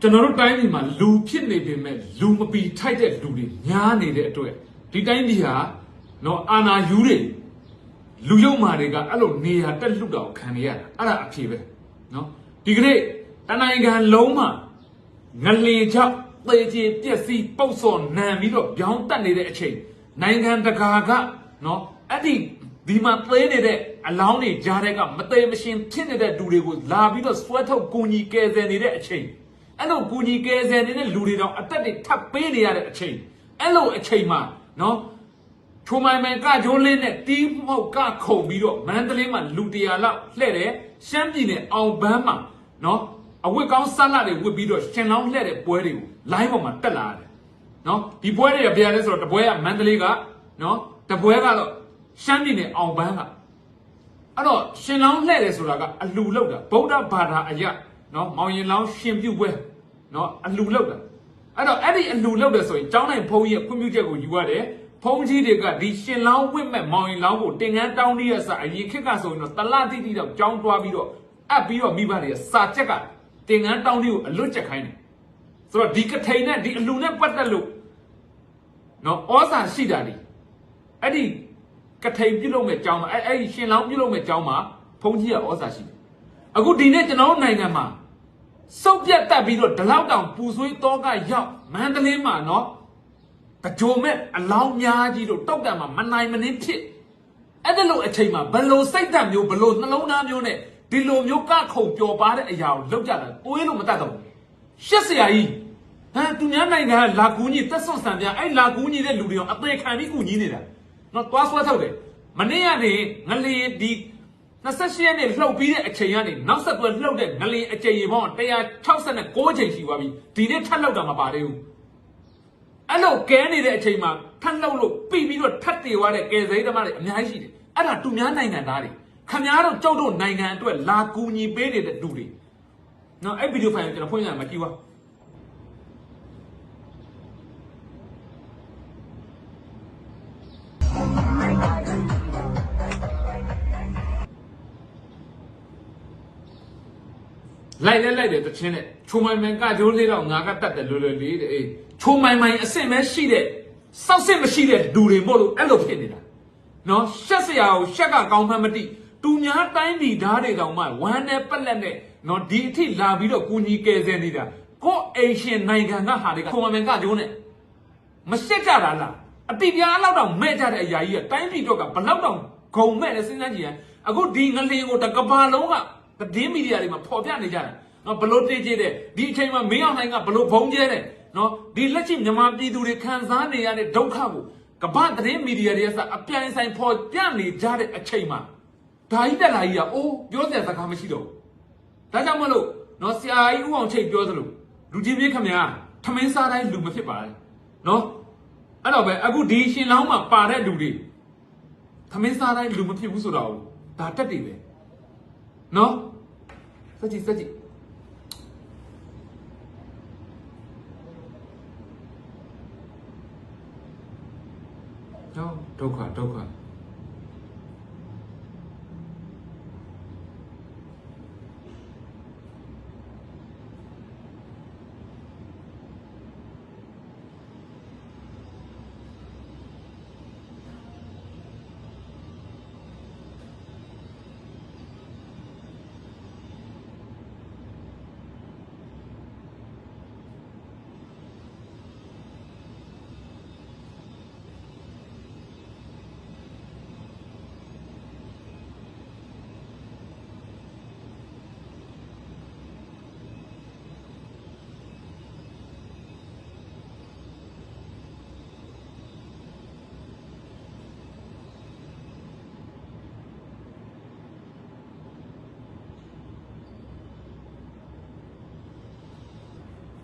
ကျွန်တော်တို့တိုင်းပြည်မှာလူဖြစ်နေပေမဲ့လူမပီထိုက်တဲ့လူတွေများနေတဲ့အတွက်ဒီတိုင်းပြည်ဟာနော်အာနာယူတွေလူယုံမာတွေကအဲ့လိုနေရာတက်လွတ်တော့ခံနေရတာအဲ့ဒါအဖြေပဲနော်ဒီကနေ့တနိုင်ငံလုံးမှာငလင်ချောက်သေချေပြက်စီးပုတ်စော်နံပြီးတော့ပြောင်းတက်နေတဲ့အချိန်နိုင်ငံတကာကနော်အဲ့ဒီဒီမှာသေးနေတဲ့အလောင်းတွေကြားတဲ့ကမသေးမရှင်ဖြစ်နေတဲ့လူတွေကိုလာပြီးတော့ဆွဲထုတ်ကူညီကယ်ဆယ်နေတဲ့အချိန် အဲ့လိုကူညီကယ်ဆယ်နေတဲ့လူတွေတော့အသက်တွေထပ်ပေးနေရတဲ့အချိန်အဲ့လိုအချိန်မှာနော်ချိုမိုင်မိုင်ကကြိုးလေးနဲ့တီးမောက်ကခုံပြီးတော့မန္တလေးမှာလူတရာလောက်လှည့်တယ်ရှမ်းပြည်နယ်အောင်ပန်းမှာနော်အဝတ်ကောင်းဆက်လာတွေဝတ်ပြီးတော့ရှင်လောင်းလှည့်တဲ့ပွဲတွေကို line ပေါ်မှာတက်လာတယ်နော်ဒီပွဲတွေကဘယ်ရလဲဆိုတော့တပွဲကမန္တလေးကနော်တပွဲကတော့ရှမ်းပြည်နယ်အောင်ပန်းကအဲ့တော့ရှင်လောင်းလှဲ့တယ်ဆိုတာကအလူလောက်တာဗုဒ္ဓဘာသာအရာ နော်မောင်ရင်လောင်းရှင်ပြုတ်ပွဲနော်အလူလောက်တာအဲ့တော့အဲ့ဒီအလူလောက်တယ်ဆိုရင်ကျောင်းနိုင်ဘုန်းကြီးရဲ့ခွင့်ပြုချက်ကိုယူရတယ်ဘုန်းကြီးတွေကဒီရှင်လောင်းဝင့်မဲ့မောင်ရင်လောင်းကိုတင်ငန်းတောင်းလေးရစအရင်ခေတ်ကဆိုရင်တော့တလတိတိတော့ကျောင်းသွားပြီးတော့အပ်ပြီးတော့မိဘတွေကစာချက်ကတင်ငန်းတောင်းလေးကိုအလွတ်ချက်ခိုင်းတယ်ဆိုတော့ဒီကထိန်နဲ့ဒီအလူနဲ့ပတ်သက်လို့နော်ဩဇာရှိတာဒီအဲ့ဒီကထိန်ပြုတ်လို့မဲ့ကြောင်းမှာအဲ့အဲ့ဒီရှင်လောင်းပြုတ်လို့မဲ့ကြောင်းမှာဘုန်းကြီးကဩဇာရှိတယ်အခုဒီနေ့ကျွန်တော်တို့နိုင်ငံမှာ စုပ်ပြတ်တက်ပြီးတော့ဒီလောက်တောင်ပူဆွေးတော့ကရောက်မန္တလေးမှာနော်ကြိုမဲ့အလောင်းများကြီးတို့တောက်တံမှာမနိုင်မနှင်းဖြစ်အဲ့ဒါလို့အချိန်မှာဘလို့စိတ်ဓာတ်မျိုးဘလို့နှလုံးသားမျိုးနဲ့ဒီလိုမျိုးကခုံပျော်ပါတဲ့အရာကိုလောက်ကြတာကိုယ်လို့မတတ်တော့ဘူးရှက်စရာကြီးဟမ်သူများနိုင်ငံကလာကူးကြီးတက်ဆွန့်ဆန်ပြအဲ့လာကူးကြီးတဲ့လူတွေရောအသေးခံပြီးကူညီနေတာနော်သွားဆွဲထုတ်တယ်မနေ့ကနေငလျင်ဒီ 28ရက်နေ့လှုပ်ပြီးတဲ့အချိန်ကနေနောက်ဆက်တွဲလှုပ်တဲ့ငလျင်အကြိမ်ရေပေါင်း169ချိန်ရှိသွားပြီဒီနေ့ထပ်လှုပ်တာမပါသေးဘူးအဲ့လိုကဲနေတဲ့အချိန်မှာထပ်လှုပ်လို့ပြီးပြီးတော့ထပ်တည်သွားတဲ့ကယ်ဆယ်ရေးသမားတွေအများကြီးရှိတယ်အဲ့ဒါသူများနိုင်ငံသားတွေခမားတို့ကျုပ်တို့နိုင်ငံအတွက်လာကူညီပေးနေတဲ့လူတွေနော်အဲ့ဗီဒီယိုဖိုင်ကိုကျွန်တော်ဖွင့်ရမှာကြည့်ပါ လိုက်လဲလိုက်တယ်တချင်းနဲ့ချိုမိုင်မိုင်ကကြိုးလေးတော့ငါကတတ်တယ်လွယ်လွယ်လေးတဲ့အေးချိုမိုင်မိုင်အစ်စ်ပဲရှိတဲ့စောက်စစ်မရှိတဲ့လူတွေမို့လို့အဲ့လိုဖြစ်နေတာနော်ရှက်စရာကိုရှက်ကကောင်းမှန်းမသိသူများတိုင်းပြည်ဓာတ်တွေတောင်မှဝမ်းနဲ့ပက်လက်နဲ့နော်ဒီအထိလာပြီးတော့ကိုကြီးကယ်ဆယ်နေတာကိုအိမ်ရှင်နိုင်ငံကဟာတွေကချိုမိုင်မိုင်ကကြိုးနဲ့မရှက်ကြတာလားအတိပြားအဲ့လောက်တော့မဲ့ကြတဲ့အရာကြီးကတိုင်းပြည်တော့ကဘလောက်တော့ဂုံမဲ့လဲစဉ်းစားကြည့်ရင်အခုဒီငလင်ကိုတကဘာလုံးက သတင်းမီဒီယာတွေမှာဖော်ပြနေကြတယ်နော်ဘလို့တေးကြည့်တဲ့ဒီအချိန်မှာမင်းအောင်နိုင်ကဘလို့ဘုံကျဲတဲ့နော်ဒီလက်ရှိမြန်မာပြည်သူတွေခံစားနေရတဲ့ဒုက္ခကိုကမ္ဘာသတင်းမီဒီယာတွေကစအပြိုင်ဆိုင်ဖော်ပြနေကြတဲ့အချိန်မှာဒါကြီးတက်လာကြီးကအိုးပြောစရာစကားမရှိတော့ဘူးဒါကြောင့်မလို့နော်ဆရာကြီးဦးအောင်ချိတ်ပြောသလိုလူကြီးပြင်းခမညာထမင်းစားတိုင်းလူမဖြစ်ပါနဲ့နော်အဲ့တော့ပဲအခုဒီရှင်လောင်းမှာပါတဲ့လူတွေသမင်းစားတိုင်းလူမဖြစ်ဘူးဆိုတော့ဒါတက်တယ်ပဲ နော်စက်ကြည့်စက်ကြ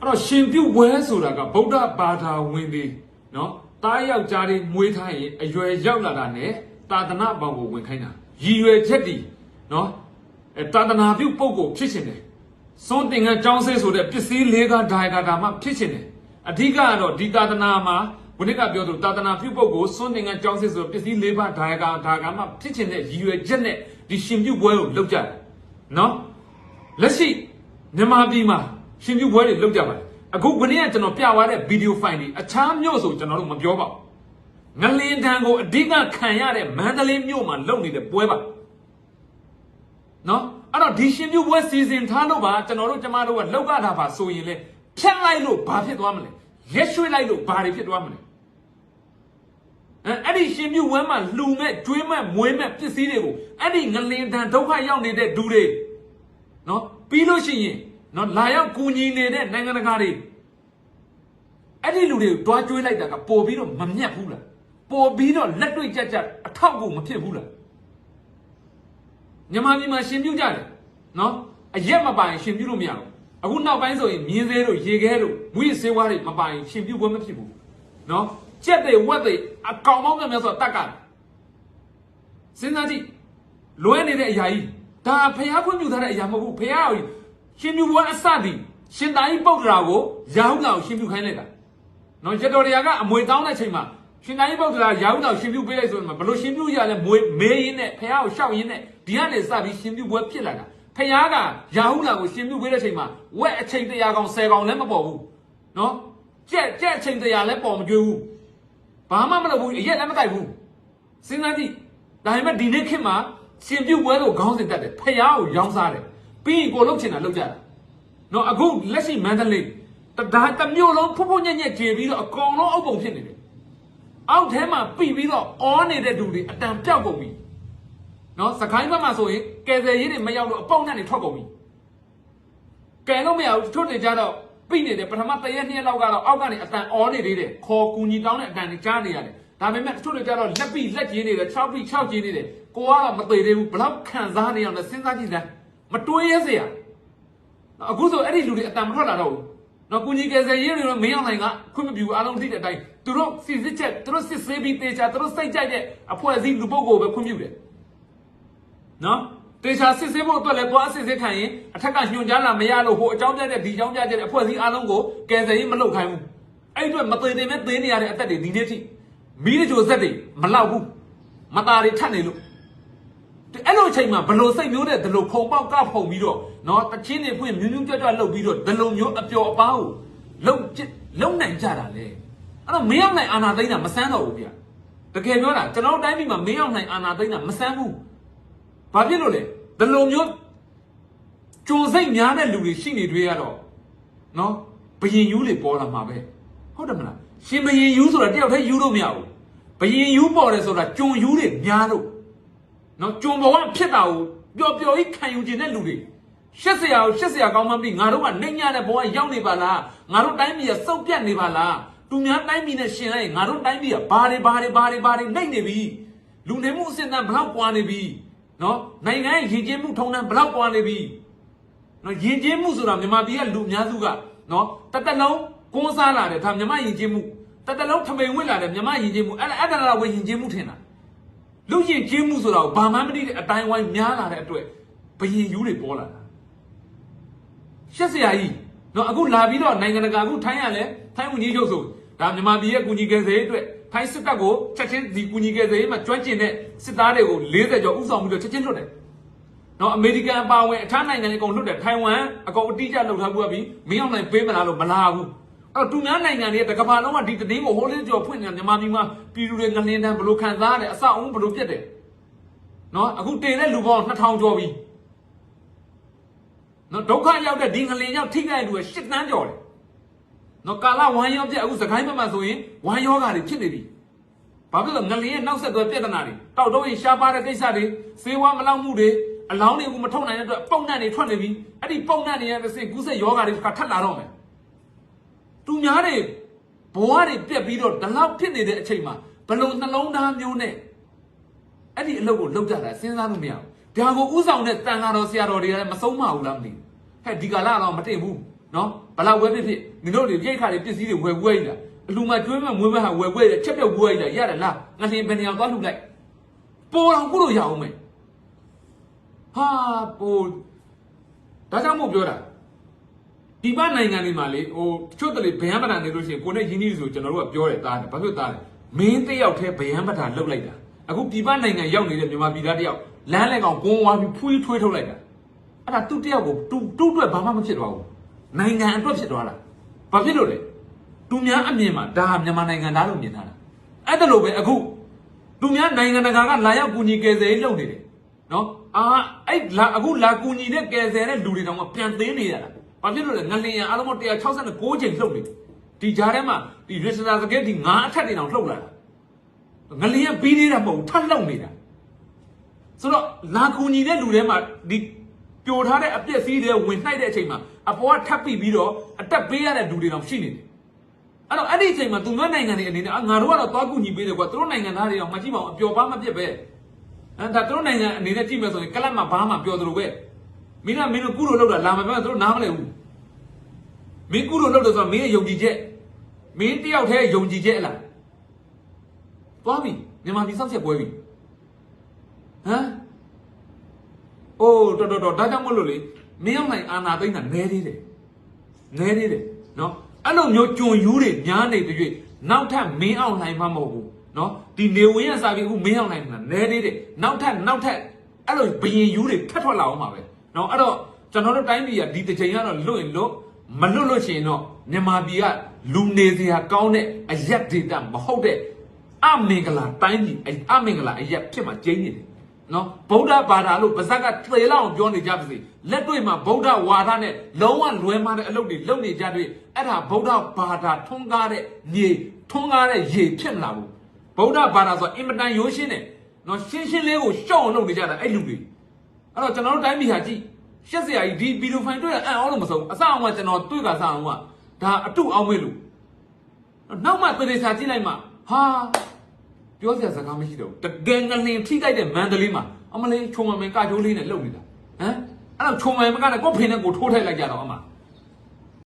အဲ့တော့ရှင်ပြုတ်ဝဲဆိုတာကဗုဒ္ဓဘာသာဝင်တွေနော်တားယောက်ျားတွေမွေးထားရင်အရွယ်ရောက်လာတာနဲ့တာသနာဘောင်ကိုဝင်ခိုင်းတာရည်ရွယ်ချက်တည်နော်အဲတာသနာပြုတ်ပုံကိုဖြစ်ရှင်တယ်စွန့်တင်ကကြောင်းဆေးဆိုတဲ့ပစ္စည်းလေးကားဒါယကာတာမှဖြစ်ရှင်တယ်အဓိကကတော့ဒီတာသနာမှာဘုနစ်ကပြောသလိုတာသနာပြုတ်ပုံကိုစွန့်တင်ကကြောင်းဆေးဆိုတဲ့ပစ္စည်းလေးပါးဒါယကာဒါကမှဖြစ်ရှင်တဲ့ရည်ရွယ်ချက်နဲ့ဒီရှင်ပြုတ်ပွဲကိုလုပ်ကြတယ်နော်လက်ရှိမြန်မာပြည်မှာ ရှင်ပြုပွဲတွေလုပ်ကြပါတယ်အခုခနေ့ကကျွန်တော်ပြသွားတဲ့ဗီဒီယိုဖိုင်တွေအခြားမြို့ဆိုကျွန်တော်တို့မပြောပါဘူးငလင်တန်ကိုအဓိကခံရတဲ့မန္တလေးမြို့မှာလုပ်နေတဲ့ပွဲပါနော်အဲ့တော့ဒီရှင်ပြုပွဲစီစဉ်ထားလို့ပါကျွန်တော်တို့ကျမတို့ကလောက်ကတာပါဆိုရင်လေဖြတ်လိုက်လို့ဘာဖြစ်သွားမလဲရက်ရွှေ့လိုက်လို့ဘာတွေဖြစ်သွားမလဲအဲအဲ့ဒီရှင်ပြုဝမ်းမှာလှူမဲ့ကျွေးမဲ့မွေးမဲ့ပစ္စည်းတွေကိုအဲ့ဒီငလင်တန်ဒုက္ခရောက်နေတဲ့ဒူတွေနော်ပြီးလို့ရှိရင် နော်လာရောက်ကူညီနေတဲ့နိုင်ငံတကာတွေအဲ့ဒီလူတွေကိုတွားကျွေးလိုက်တာကပို့ပြီးတော့မမြတ်ဘူးလားပို့ပြီးတော့လက်တွေ့ကြကြအထောက်အကူမဖြစ်ဘူးလားမြန်မာပြည်မှာရှင်ပြုကြတယ်နော်အရက်မပိုင်ရှင်ပြုလို့မရဘူးအခုနောက်ပိုင်းဆိုရင်မြင်းသေးတို့ရေခဲတို့မွေးဆေးဝါးတွေမပိုင်ရှင်ပြုပွဲမဖြစ်ဘူးနော်ကြက်တွေဝက်တွေအကောင်ပေါင်းများများဆိုတော့တတ်ကတယ်စဉ်းစားကြည့်လွဲနေတဲ့အရာကြီးဒါဖះခွင့်ပြုထားတဲ့အရာမဟုတ်ဘူးဖះကို ရှင်ပြုပွဲအစတည်ရှင်သာကြီးပုတ်တရာကိုရာဟုလောက်ရှင်ပြုခိုင်းလိုက်တာနော်ရတော်တရားကအမွေတောင်းတဲ့ချိန်မှာရှင်သာကြီးပုတ်တရာရာဟုလောက်ရှင်ပြုပေးလိုက်ဆိုရင်ဘယ်လိုရှင်ပြုရလဲမွေမေးရင်းနဲ့ဖះကိုရှောက်ရင်းနဲ့ဒီကနေစပြီးရှင်ပြုပွဲဖြစ်လာတာဖះကရာဟုလောက်ကိုရှင်ပြုပေးတဲ့ချိန်မှာဝက်အချိန်တရားကောင်10ကောင်လည်းမပေါ်ဘူးနော်ကြက်ကြက်အချိန်တရားလည်းပေါ်မကြွေးဘူးဘာမှမလုပ်ဘူးအရက်လည်းမတိုက်ဘူးစဉ်းစားကြည့်ဒါပေမဲ့ဒီနေ့ခေတ်မှာရှင်ပြုတ်ပွဲကိုခေါင်းစဉ်တက်တယ်ဖះကိုရောင်းစားတယ် ပြီးရင်ကိုလုတ်ချင်တာလုတ်ကြတာနော်အခုလက်ရှိမန္တလေးတဒါတစ်မျိုးလုံးဖုတ်ဖုတ်ညက်ညက်ကျေပြီးတော့အကောင်လုံးအုပ်ပုံဖြစ်နေတယ်အောက်ထဲမှာပြီပြီးတော့အောနေတဲ့လူတွေအတန်ပြောက်ကုန်ပြီနော်စကိုင်းဘက်မှာဆိုရင်ကယ်ဆယ်ရေးတွေမရောက်လို့အပေါက်နဲ့တွေထွက်ကုန်ပြီကယ်လို့မရဘူးထွတ်နေကြတော့ပြီနေတယ်ပထမတရက်နှစ်ရက်လောက်ကတော့အောက်ကနေအတန်အောနေသေးတယ်ခေါ်ကူညီတောင်းတဲ့အတန်တွေကြားနေရတယ်ဒါပေမဲ့တချို့တွေကြတော့လက်ပြီးလက်ကြီးနေတယ်၆ပြီး၆ကြီးနေတယ်ကိုကတော့မသေးသေးဘူးဘလောက်ခံစားနေအောင်လဲစဉ်းစားကြည့်စမ်း မတွေးရစရာအခုဆိုအဲ့ဒီလူတွေအတန်မထွက်လာတော့ဘူးနော်ကုညီကယ်ဆယ်ရေးတွေတော့မင်းအောင်နိုင်ကခွင့်မပြုအားလုံးသိတဲ့အတိုင်းသူတို့စစ်စစ်ချက်သူတို့စစ်ဆေးပြီးတေချာသူတို့စိတ်ကြိုက်တဲ့အဖွဲ့အစည်းလူပုဂ္ဂိုလ်ပဲခွင့်ပြုတယ်နော်တေချာစစ်ဆေးဖို့အတွက်လည်းသွားစစ်ဆေးခံရင်အထက်ကညွှန်ကြားလာမရလို့ဟိုအကြောင်းပြတဲ့ဒီအကြောင်းပြတဲ့အဖွဲ့အစည်းအားလုံးကိုကယ်ဆယ်ရေးမလုပ်ခိုင်းဘူးအဲ့အတွက်မသေးသေးနဲ့သေးနေရတဲ့အသက်တွေဒီနေ့ထိမီးတကြိုစက်တွေမလောက်ဘူးမตาတွေထပ်နေလို့ အဲ့လိုအချိန်မှာဘလို့စိတ်မျိုးတဲ့ဒလို့ခုံပေါက်ကဖုံပြီးတော့နော်တချင်းတွေဖွင့်မြူးမြူးကြွကြွလှုပ်ပြီးတော့ဒလို့မျိုးအပျော်အပါးကိုလှုပ်လုံနိုင်ကြတာလေအဲ့တော့မင်းအောင်နိုင်အာနာသိန်းတာမဆန်းတော့ဘူးဗျတကယ်ပြောတာကျွန်တော်တိုင်းပြည်မှာမင်းအောင်နိုင်အာနာသိန်းတာမဆန်းဘူးဘာဖြစ်လို့လဲဒလို့မျိုးကြုံစိတ်များတဲ့လူတွေရှိနေတွေ့ရတော့နော်ဘယင်ယူးတွေပေါ်လာမှာပဲဟုတ်တယ်မလားရှင်ဘယင်ယူးဆိုတာတယောက်တည်းယူးလို့မရဘူးဘယင်ယူးပေါ်တယ်ဆိုတာကြုံယူးတွေများလို့ နော်ကြုံဘဝဖြစ်တာကိုပျော်ပျော်ကြီးခံယူခြင်းတဲ့လူတွေရှက်စရာကိုရှက်စရာကောင်းမှမသိငါတို့ကနေညတဲ့ဘဝရောက်နေပါလားငါတို့တိုင်းပြည်ကစုပ်ပြတ်နေပါလားသူများတိုင်းပြည်နဲ့ရှင်လိုက်ငါတို့တိုင်းပြည်ကဘာတွေဘာတွေဘာတွေဘာတွေနှိမ့်နေပြီလူနေမှုအဆင့်အတန်းဘလောက်ကွာနေပြီနော်နိုင်ငံရဲ့ရည်ကျင်းမှုထုံးတမ်းဘလောက်ကွာနေပြီနော်ယဉ်ကျေးမှုဆိုတာမြန်မာပြည်ကလူအများစုကနော်တသက်လုံးကွန်းစားလာတယ်ဒါမြန်မာယဉ်ကျေးမှုတသက်လုံးထမိန်ဝင်လာတယ်မြန်မာယဉ်ကျေးမှုအဲ့အဲ့ဒါလာဝင်ယဉ်ကျေးမှုထင်တာ လူယဉ်ကျေးမှုဆိုတာကိုဘာမှမသိတဲ့အတိုင်းဝိုင်းများလာတဲ့အတွက်ဘယင်ယူတွေပေါ်လာတာရှက်စရာကြီးနော်အခုလာပြီးတော့နိုင်ငံတကာအခုထိုင်းရလဲထိုင်းဝန်ကြီးချုပ်ဆိုဒါမြန်မာပြည်ရဲ့ကူညီကယ်ဆယ်ရေးအတွက်ထိုင်းစစ်တပ်ကိုချက်ချင်းဒီကူညီကယ်ဆယ်ရေးမှာကျွမ်းကျင်တဲ့စစ်သားတွေကို40ကျော်ဥဆောင်ပြီးတော့ချက်ချင်းလွတ်တယ်နော်အမေရိကန်အပါအဝင်အခြားနိုင်ငံတွေအကုန်လွတ်တယ်ထိုင်ဝမ်အကုန်အတိအကျလှုပ်ထားဘူးပြီးမင်းအောင်နိုင်ပေးမလားလို့မလာဘူး အဲ့တော့သူများနိုင်ငံတွေကတကဘာလုံးကဒီတည်င်းကိုဟိုးလေးကျော်ဖွင့်နေတာမြန်မာပြည်မှာပြည်သူတွေငလင်းတန်းဘလို့ခံစားရတယ်အဆောက်အဦဘလို့ပြတ်တယ်နော်အခုတင်တဲ့လူပေါင်း2000ကျော်ပြီနော်ဒုက္ခရောက်တဲ့ဒီငလင်းရောက်ထိခိုက်တဲ့လူက10တန်းကျော်တယ်နော်ကာလဝမ်းရောပြက်အခုစကိုင်းဘက်မှာဆိုရင်ဝမ်းရောဂါတွေဖြစ်နေပြီဘာဖြစ်လို့ငလင်းရဲ့နောက်ဆက်တွဲပြဿနာတွေတောက်တော့ရင်ရှားပါတဲ့ကိစ္စတွေစေဝါမလောက်မှုတွေအလောင်းတွေကိုမထုတ်နိုင်တဲ့အတွက်ပုံနှံ့တွေထွက်နေပြီအဲ့ဒီပုံနှံ့တွေရဲ့တစ်စင်ကူးဆက်ယောဂါတွေကထပ်လာတော့မယ် သူများတွေဘဝတွေပြက်ပြီးတော့ဒီလောက်ဖြစ်နေတဲ့အချိန်မှာဘလုံနှလုံးသားမျိုးနဲ့အဲ့ဒီအလုပ်ကိုလုပ်ကြတာစဉ်းစားလို့မရဘူးဒါကိုဥဆောင်တဲ့တန်ဃာတော်ဆရာတော်တွေကလည်းမဆုံးမဘူးလားမသိဘူးဟဲ့ဒီကလာတော့မတင်ဘူးနော်ဘလောက်ဝဲဖြစ်ဖြစ်မင်းတို့တွေရိတ်ခါတွေပစ္စည်းတွေဝယ်ဝဲရတာအလူမကျွေးမဲ့မွေးမဲ့ဟာဝယ်ဝဲရချက်ပြုတ်ဝဲရတာရတယ်လားငါလင်းဘယ်နေရာသွားလှုပ်လိုက်ပေါ်အောင်ကုလို့ရအောင်မယ်ဟာပိုဒါကြောင့်မို့ပြောတာ ဒီပနိုင်ငံတွေမှာလေဟိုတချို့တလေဗယံပဒံနေလို့ရှိရင်ကိုနဲ့ရင်းနှီးဆိုကျွန်တော်တို့ကပြောတယ်တားတယ်ဘာဖြစ်တားလဲမင်းတယောက်တည်းဗယံပဒံလှုပ်လိုက်တာအခုဒီပနိုင်ငံရောက်နေတဲ့မြန်မာပြည်သားတယောက်လမ်းလဲကောင်ဂုံဝါပြီးဖွေးထွေးထုတ်လိုက်တာအဲ့ဒါသူ့တယောက်ကိုသူ့သူ့အတွက်ဘာမှမဖြစ်သွားဘူးနိုင်ငံအတွက်ဖြစ်သွားတာဘာဖြစ်လို့လဲသူများအမြင်မှာဒါဟာမြန်မာနိုင်ငံသားလို့မြင်ထားတာအဲ့ဒါလို့ပဲအခုသူများနိုင်ငံတကာကလာရောက်ကူညီကယ်ဆယ်ရေးလုပ်နေတယ်နော်အာအဲ့လာအခုလာကူညီတဲ့ကယ်ဆယ်တဲ့လူတွေတောင်မှပြန်သိမ်းနေရတာ ဘာဖြစ်လို့လဲငလျင်အားလုံး169ချိန်လှုပ်နေတယ်ဒီကြားထဲမှာဒီရစ်စတာစကက်ဒီငါးအထက်တွေတောင်လှုပ်လာတာငလျင်ကပြီးသေးတာမဟုတ်ဘူးထပ်လှုပ်နေတာဆိုတော့လာကူညီတဲ့လူတွေမှာဒီပြိုထားတဲ့အပြက်စီးတွေဝင်နှိုက်တဲ့အချိန်မှာအပေါ်ကထပ်ပြီးပြီးတော့အတက်ပေးရတဲ့လူတွေတောင်ရှိနေတယ်အဲ့တော့အဲ့ဒီအချိန်မှာသူတို့နိုင်ငံတွေအနေနဲ့အာငါတို့ကတော့သွားကူညီပေးတယ်ကွာသူတို့နိုင်ငံသားတွေတော့မကြည့်ပါဘူးအပျော်ပါမပြက်ပဲအဲ့ဒါသူတို့နိုင်ငံအနေနဲ့ကြည့်မယ်ဆိုရင်ကလပ်မှာဘာမှပြောသလိုပဲ မင်းကမင်းတို့ကုလို့လောက်တာလာမပြောသူတို့နားမလဲဘူးမင်းကုလို့လောက်တယ်ဆိုတော့မင်းရဲ့ယုံကြည်ချက်မင်းတယောက်တည်းယုံကြည်ချက်အလားသွားပြီမြန်မာပြည်စောက်ချက်ပွဲပြီဟမ်အိုးတော်တော်တော်ဒါကြောင့်မလို့လေမင်းအောင်နိုင်အာနာသိမ့်တာနဲသေးတယ်နဲသေးတယ်နော်အဲ့လိုမျိုးကြုံယူတွေများနေပြီနောက်ထပ်မင်းအောင်နိုင်မှမဟုတ်ဘူးနော်ဒီနေဝင်ရစာပြီးအခုမင်းအောင်နိုင်တာနဲသေးတယ်နောက်ထပ်နောက်ထပ်အဲ့လိုဘယင်ယူတွေထပ်ထွက်လာအောင်ပါပဲ နော်အဲ့တော့ကျွန်တော်တို့တိုင်းပြည်ကဒီတစ်ချိန်ကတော့လွတ်ရင်လွတ်မလွတ်လို့ရှိရင်တော့မြန်မာပြည်ကလူနေစရာကောင်းတဲ့အရက်ဒေတာမဟုတ်တဲ့အမင်္ဂလာတိုင်းပြည်အဲ့အမင်္ဂလာအရက်ဖြစ်မှာကျင်းနေတယ်နော်ဗုဒ္ဓဘာသာလို့ပါဇက်ကသေလောက်အောင်ပြောနေကြပါစေလက်တွေ့မှာဗုဒ္ဓဝါဒနဲ့လုံးဝလွဲမှားတဲ့အလုပ်တွေလုပ်နေကြတွေ့အဲ့ဒါဗုဒ္ဓဘာသာထွန်းကားတဲ့မြေထွန်းကားတဲ့ရေဖြစ်မလာဘူးဗုဒ္ဓဘာသာဆိုအင်မတန်ရိုးရှင်းတယ်နော်ရှင်းရှင်းလေးကိုရှော့အောင်လုပ်နေကြတာအဲ့လူတွေ အဲ့တော့ကျွန်တော်တို့တိုင်းပြည်ဟာကြည့်ရှက်စရာကြီးဒီဗီဒီယိုဖိုင်တွေ့ရအံ့ဩလို့မဆုံးဘူးအစအောင်ကကျွန်တော်တွေ့ကစားအောင်ကဒါအတုအောင်မေးလို့နောက်မှသေချာကြည့်လိုက်မှဟာပြောစရာစကားမရှိတော့ဘူးတကယ်ငလင်ထိကြိုက်တဲ့မန္တလေးမှာအမလေးချုံမမင်ကကြိုးလေးနဲ့လုံနေတာဟမ်အဲ့တော့ချုံမင်မကလည်းကိုယ့်ဖေနဲ့ကိုထိုးထိုက်လိုက်ကြတော့အမ